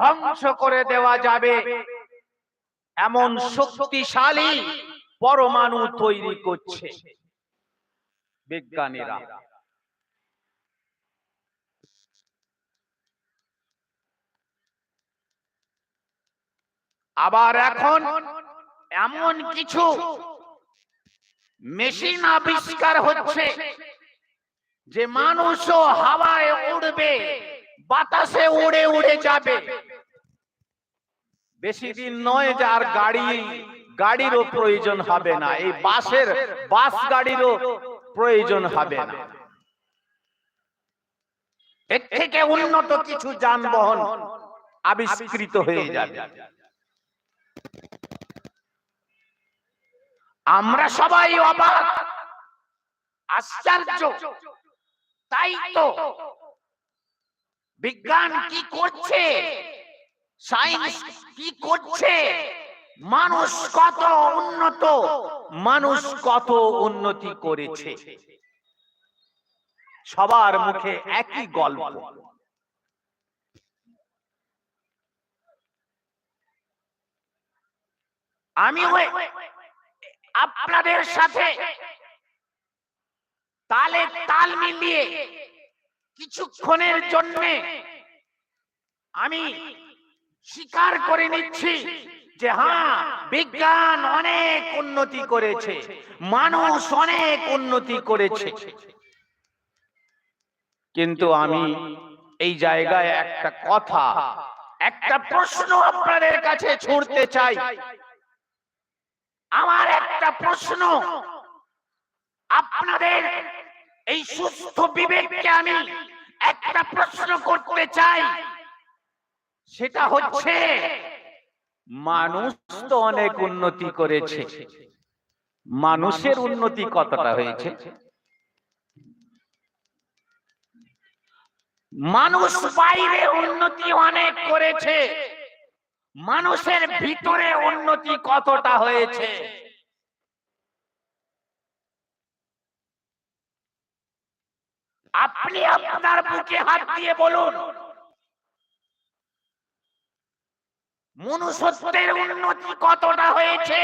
ধ্বংস করে দেওয়া যাবে। এমন শক্তিশালী পরমাণু তৈরি করছে। বিজ্ঞানীরা। আবার এখন এমন কিছু মেশিন আবিষ্কার হচ্ছে যে মানুষও হাওয়ায় উড়বে বাতাসে উড়ে উড়ে যাবে। বেশি দিন নয় যে আর গাড়ি গাড়িরও প্রয়োজন হবে না। এই বাসের বাস গাড়িরও প্রয়োজন হবে না। এর থেকে উন্নত কিছু যানবাহন আবিষ্কৃত হয়ে যাবে। আমরা সবাই অবাক আশ্চর্য। তাই তো। বিজ্ঞান কি করছে? সায়েন্স কি করছে? মানুষ কত উন্নত, মানুষ কত উন্নতি করেছে। সবার মুখে একই গল্প। আমি আপনাদের সাথে তালে তাল মিলিয়ে কিছুক্ষণের জন্য আমি স্বীকার করে নিচ্ছি যে হ্যাঁ বিজ্ঞান অনেক উন্নতি করেছে, মানুষ অনেক উন্নতি করেছে। কিন্তু আমি এই জায়গায় একটা কথা, একটা প্রশ্ন আপনাদের কাছে ছুড়তে চাই। আমার একটা প্রশ্ন, আপনাদের এই সুস্থ বিবেককে আমি একটা প্রশ্ন করতে চাই। সেটা হচ্ছে মানুষ তো অনেক উন্নতি করেছে। মানুষের উন্নতি কতটা হয়েছে? মানুষ বাইরে উন্নতি অনেক করেছে। মানুষের ভিতরে উন্নতি কতটা হয়েছে? আপনি আপনার বুকে হাত দিয়ে বলুন। মনুষ্যত্বের উন্নতি কতটা হয়েছে?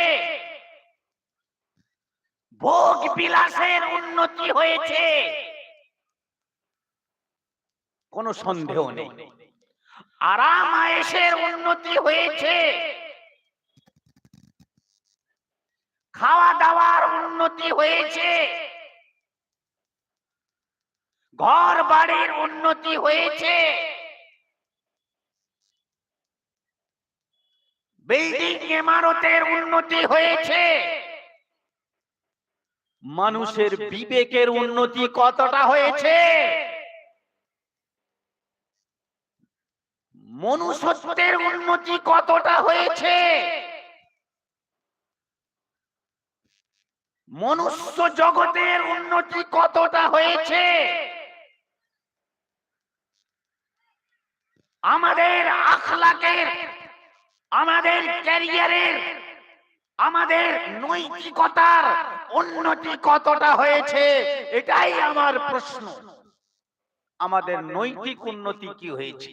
ভোগ বিলাসের উন্নতি হয়েছে? সন্দেহ নেই। আরাম আয়েসের উন্নতি হয়েছে। খাওয়া দাওয়ার উন্নতি হয়েছে। ঘর বাড়ির উন্নতি হয়েছে। বিল্ডিং ইমারতের উন্নতি হয়েছে। মানুষের বিবেকের উন্নতি কতটা হয়েছে? মনুষ্যত্বের উন্নতি কতটা হয়েছে? মনুষ্য জগতের উন্নতি কতটা হয়েছে? আমাদের আখলাকের আমাদের ক্যারিয়ারের, আমাদের নৈতিকতার উন্নতি কতটা হয়েছে, এটাই আমার প্রশ্ন। আমাদের নৈতিক উন্নতি কি হয়েছে?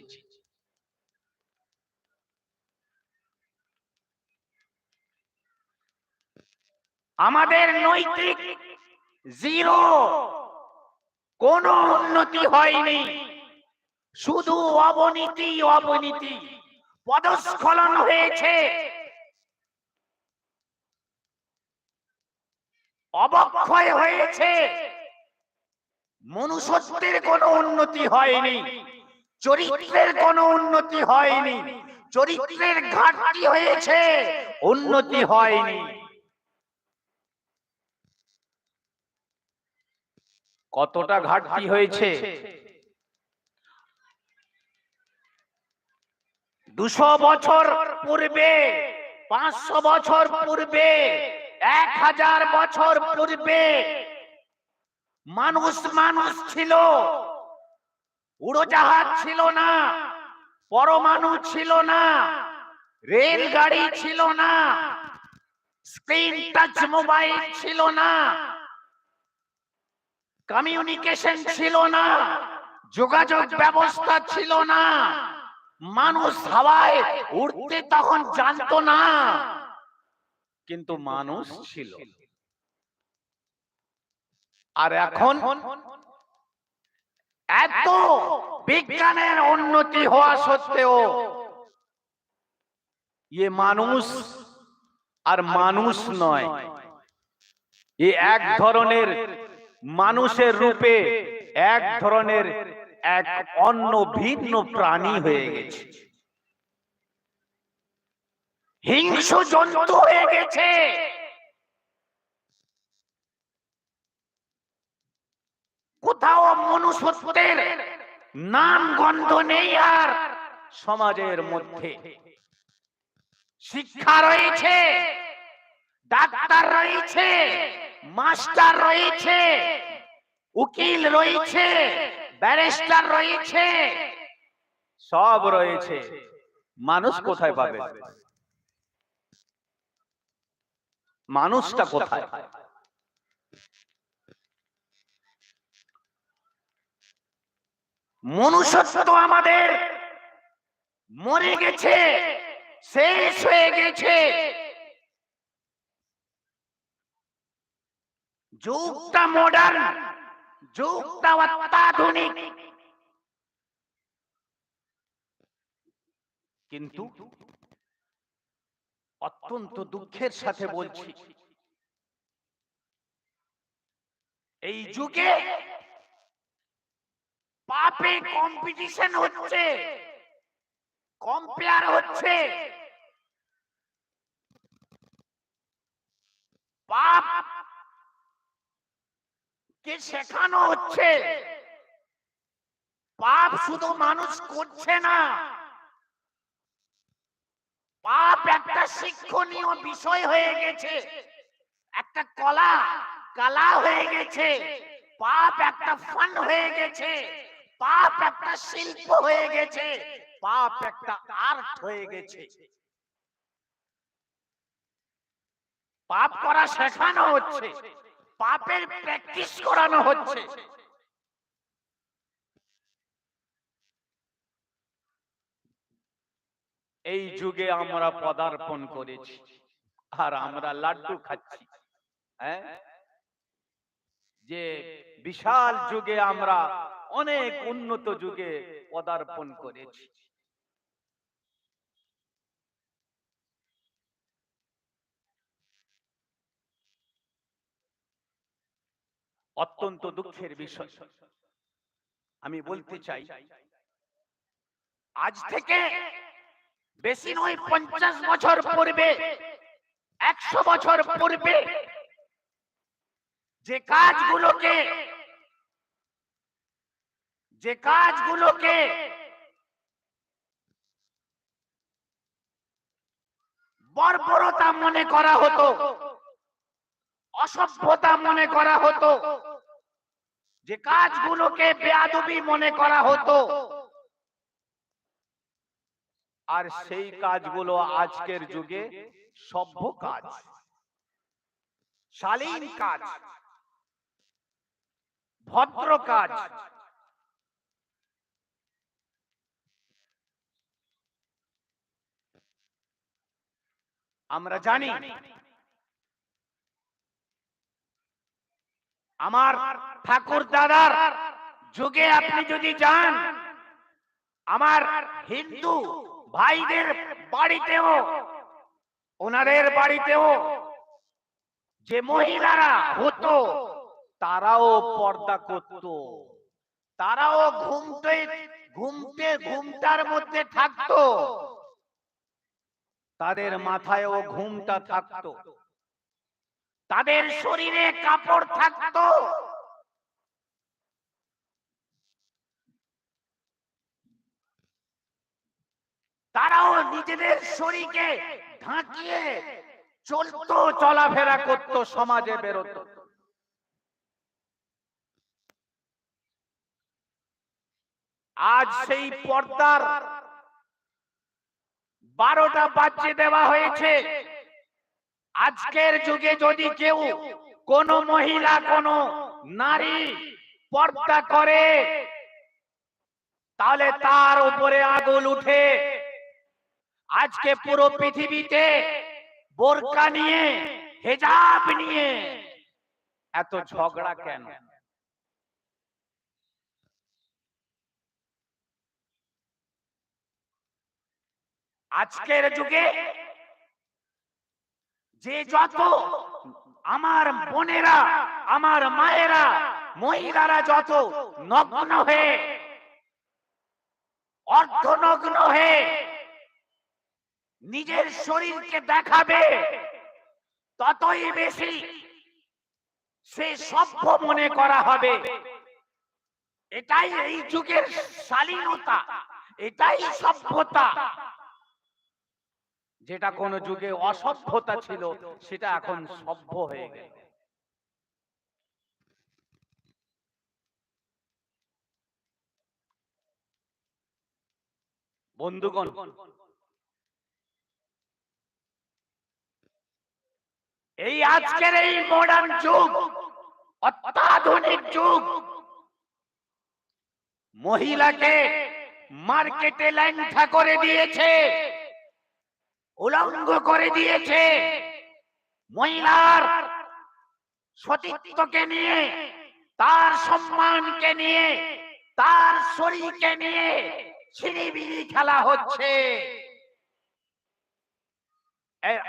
আমাদের নৈতিক জিরো, কোনো উন্নতি হয়নি। শুধু অবনীতি অবনীতি। পদস্খলন হয়েছে। অবক্ষয় হয়েছে। মনুষ্যত্বের কোনো উন্নতি হয়নি। চরিত্রের কোনো উন্নতি হয়নি। চরিত্রের ঘাটতি হয়েছে। উন্নতি হয়নি। কতটা ঘাটতি হয়েছে? দুশো বছর পূর্বে, পাঁচশো বছর পূর্বে, এক হাজার বছর পূর্বে মানুষ মানুষ ছিল। উড়োজাহাজ ছিল না, পরমাণু ছিল না, রেলগাড়ি ছিল না, স্ক্রিন টাচ মোবাইল ছিল না, কমিউনিকেশন ছিল না, যোগাযোগ ব্যবস্থা ছিল না। মানুষ হাওয়ায় উড়তে তখন জানতো না। কিন্তু মানুষ ছিল। আর এখন এত বিজ্ঞানের উন্নতি হওয়া সত্ত্বেও ইয়ে মানুষ আর মানুষ নয়। এ এক ধরনের মানুষের রূপে, এক ধরনের এক অন্য ভিন্ন প্রাণী হয়ে গেছে। হিংস্র জন্তু হয়ে গেছে। কোথাও মনুষ্যত্বের নাম গন্ধ নেই আর সমাজের মধ্যে। শিক্ষা রয়েছে, ডাক্তার রয়েছে, মাস্টার রয়েছে, উকিল রয়েছে ব্যারিস্টার রয়েছে। সব রয়েছে। মানুষ কোথায় পাবে? মানুষটা কোথায়? মনুষ্যত্ব আমাদের মরে গেছে শেষ হয়ে গেছে। যুগটা মডার্ন কিন্তু অত্যন্ত দুঃখের সাথে বলছি এই যুগে পাপে কম্পিটিশন হচ্ছে কম্পেয়ার হচ্ছে পাপ কে শেখানো হচ্ছে? পাপ শুধু মানুষ করছে না। পাপ একটা শিক্ষণীয় বিষয় হয়ে গেছে। একটা কলা কলা হয়ে গেছে। পাপ একটা ফান হয়ে গেছে। পাপ একটা শিল্প হয়ে গেছে। পাপ একটা আর্ট হয়ে গেছে। পাপ করা শেখানো হচ্ছে। পাপের প্র্যাকটিস করানো হচ্ছে। এই যুগে আমরা পদার্পণ করেছি, আর আমরা লাড্ডু খাচ্ছি হ্যাঁ? যে বিশাল যুগে আমরা অনেক উন্নত যুগে পদার্পণ করেছি। অত্যন্ত দুঃখের বিষয়। আমি বলতে চাই আজ থেকে বেশি নয় পঞ্চাশ বছর পূর্বে একশো বছর পূর্বে যে কাজগুলোকে যে কাজগুলোকে বর্বরতা মনে করা হতো। অসভ্যতা মনে করা হতো। যে কাজগুলোকে বেয়াদবি মনে করা হতো। আর সেই কাজগুলো আজকের যুগে সভ্য কাজ। শালীন কাজ। ভদ্র কাজ। আমরা জানি আমার ঠাকুর দাদার যুগে আপনি যদি যান, আমার হিন্দু ভাইদের বাড়িতেও, ওনাদের বাড়িতেও যে মহিলারা হতো, তারাও পর্দা করত। তারাও ঘুমতে ঘুমতে ঘুমটার মধ্যে থাকতো। তাদের মাথায়ও ঘুমটা থাকতো। তাদের শরীরে কাপড় থাকতো। তারাও নিজেদের শরীরকে ঢাকিয়ে চলতো, চলাফেরা করতো, সমাজে বেরোতো। আজ সেই পর্দার বারোটা বাচ্চে দেওয়া হয়েছে। আজকের যুগে যদি কেউ কোন মহিলা, কোন নারী পর্দা করে, তাহলে তার উপরে আগুল উঠে। আজকে পুরো পৃথিবীতে বোরকা নিয়ে, হেজাব নিয়ে এত ঝগড়া কেন? আজকের যুগে যে যত আমার বোনেরা, আমার মায়েরা, মহিলারা যত নগ্ন হয়ে, অর্ধনগ্ন হয়ে নিজের শরীরকে দেখাবে, ততই বেশি সে সভ্য মনে করা হবে। এটাই এই যুগের শালীনতা, এটাই সভ্যতা। যেটা কোন যুগে অসভ্যতা ছিল সেটা এখন সভ্য হয়ে গেল। বন্ধুগণ এই আজকের এই মডার্ন যুগ অত্যাধুনিক যুগ মহিলাকে মার্কেটে ল্যাংঠা করে দিয়েছে। উলঙ্গ করে দিয়েছে। মহিলার সতীত্বকে নিয়ে, তার সম্মানকে নিয়ে, তার শরীরকে নিয়ে ছিনিবিনি খেলা হচ্ছে।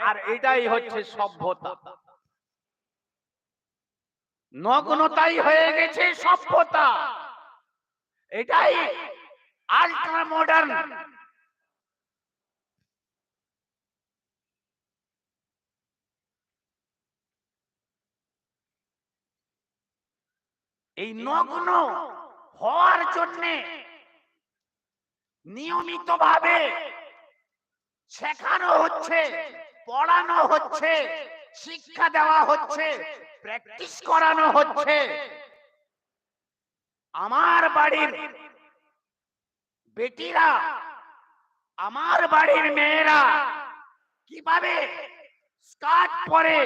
আর এটাই হচ্ছে সভ্যতা। নগ্নতাই হয়ে গেছে সভ্যতা। এটাই আল্ট্রা মডার্ন এই নগ্ন হওয়ার জন্যে নিয়মিত ভাবে শেখানো হচ্ছে, পড়ানো হচ্ছে, শিক্ষা দেওয়া হচ্ছে, প্র্যাকটিস করানো হচ্ছে। আমার বাড়ির বেটিরা, আমার বাড়ির মেয়েরা কীভাবে স্কার্ট পরে,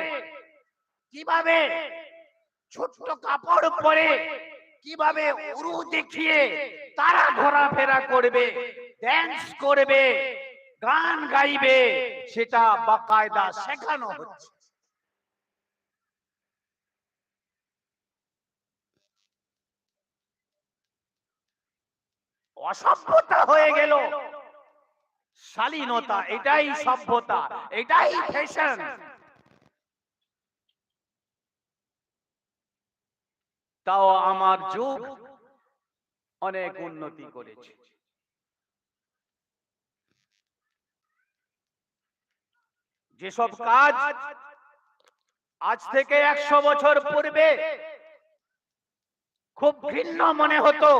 কীভাবে ছোট্ট কাপড় পরে কীভাবে উরু দেখিয়ে তারা ঘোরাফেরা করবে ড্যান্স করবে, গান গাইবে, সেটা বাকায়দা শেখানো হচ্ছে। অসভ্যতা হয়ে গেল। শালীনতা, এটাই সভ্যতা, এটাই ফ্যাশন তাও আমার যুগ অনেক উন্নতি করেছে। যেসব কাজ আজ থেকে একশো বছর পূর্বে খুব ভিন্ন মনে হতো,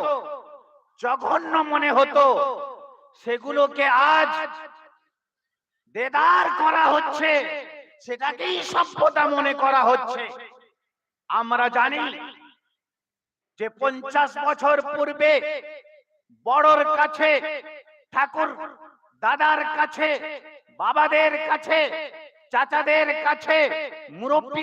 জঘন্য মনে হতো, সেগুলোকে আজ দেদার করা হচ্ছে, সেটাকেই সভ্যতা মনে করা হচ্ছে। আমরা জানি যে পঞ্চাশ বছর পূর্বে বড়র কাছে ঠাকুর দাদার কাছে বাবাদের কাছে চাচাদের কাছে মুরব্বী